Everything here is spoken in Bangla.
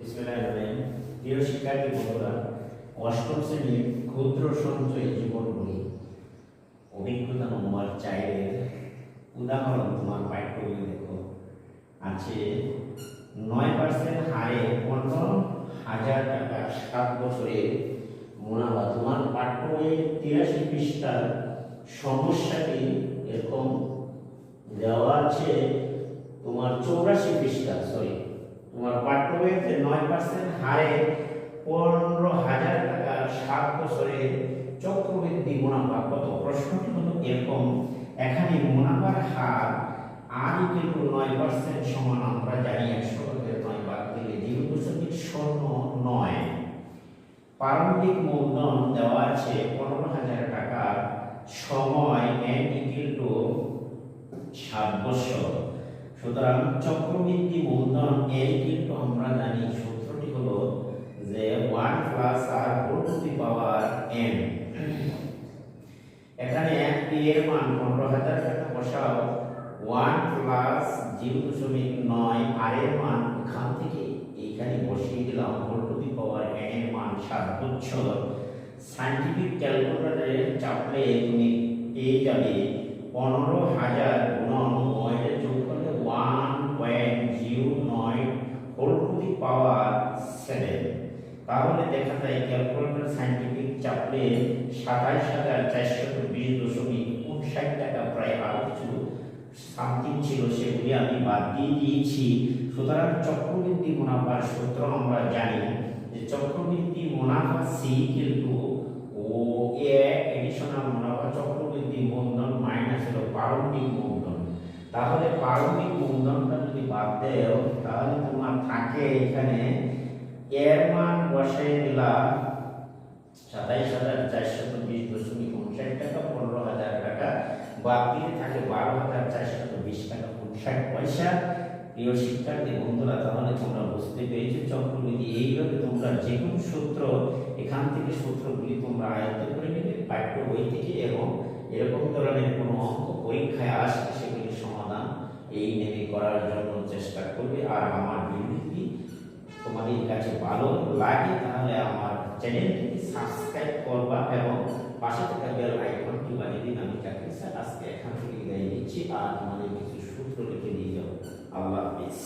বিসমিল্লাহির প্রিয় শিক্ষার্থী বন্ধুরা অষ্টম শ্রেণির ক্ষুদ্র সঞ্চয় জীবন বই অভিজ্ঞতা নম্বর চারের উদাহরণ তোমার পাঠ্য দেখো। আছে নয় পার্সেন্ট হারে পনেরো হাজার টাকা সাত বছরের মুনাফা। তোমার পাঠ্য তিরাশি পৃষ্ঠার সমস্যাটি এরকম দেওয়া আছে তোমার চৌরাশি পৃষ্ঠা সরি তোমার পাঠ্য নয় পার্সেন্ট হারে পনেরো হাজার টাকা সাত বছরে চক্রবৃদ্ধি মুনাফা। কত প্রশ্নটি হলো এরকম। এখানে মুনাফার হার আর কিন্তু নয় পার্সেন্ট সমান আমরা জানি একশো ভাগের নয় ভাগ দিলে জিরো দশমিক শূন্য নয়। প্রারম্ভিক মূলধন দেওয়া আছে পনেরো হাজার টাকা সময় এন ইকুয়াল টু সাত বছর। সুতরাং চক্রবৃদ্ধি মূলধন এই কিন্তু আমরা জানি, সূত্রটি হলো যে one plus r whole to the power n. এখানে পি এর মান পনেরো হাজার টাকা বসাও। ওয়ান প্লাস জিরো দশমিক নয় আর এর মান এখান থেকে এইখানে বসিয়ে দিলাম whole to the power n এর মান বছর সাইন্টিফিক ক্যালকুলেটরে চাপলে তুমি পেয়ে যাবে পনেরো হাজার গুণন পাওয়ার সেভেন তাহলে দেখা যায় ক্যালকুলেটর সাইন্টিফিক চাপলে সাতাইশ হাজার চারশো বিশ দশমিক উনষাট টাকা প্রায় আরও কিছু সামথিং ছিল সেগুলি আমি বাদ দিয়ে দিয়েছি। সুতরাং চক্রবৃদ্ধি মুনাফার সূত্র আমরা জানি যে চক্রবৃদ্ধি মুনাফা সি কিন্তু ও এ এডিশনাল মুনাফা চক্রবৃদ্ধি মূলধন মাইনাস হলো প্রারম্ভিক মূলধন তাহলে প্রারম্ভিক মূলধনটা যদি বাদ দেও, তাহলে তোমার থাকে এখানে এর মান বসিয়ে দিলাম সাতাইশ হাজার চারশো বিশ দশমিক উনষাট টাকা, পনেরো হাজার টাকা। বাদ দিয়ে থাকে বারো হাজার চারশো বিশ টাকা উনষাট পয়সা। প্রিয় শিক্ষার্থী, বন্ধুরা, তাহলে তোমরা বুঝতে পেরেছ চক্রবৃদ্ধি এইভাবে তোমরা যে কোনো সূত্র, এখান থেকে সূত্রগুলি তোমরা আয়ত্ত করে নেবে পাঠ্য বই থেকে এবং এরকম ধরনের কোনো অঙ্ক পরীক্ষায় আসলে সেগুলি সমাধান এই নেমে করার জন্য চেষ্টা করবে। আর আমার ভিডিওটি তোমাদের কাছে ভালো লাগে তাহলে আমার চ্যানেলটিকে সাবস্ক্রাইব করবা এবং পাশে থাকা বেল আইকনটি বাজিয়ে দিন। আমি চাকরি আজকে এখান থেকে বিদায় নিচ্ছি। আর তোমাদের কিছু সূত্র লিখে দিয়ে যাব আল্লাহ হাফিজ।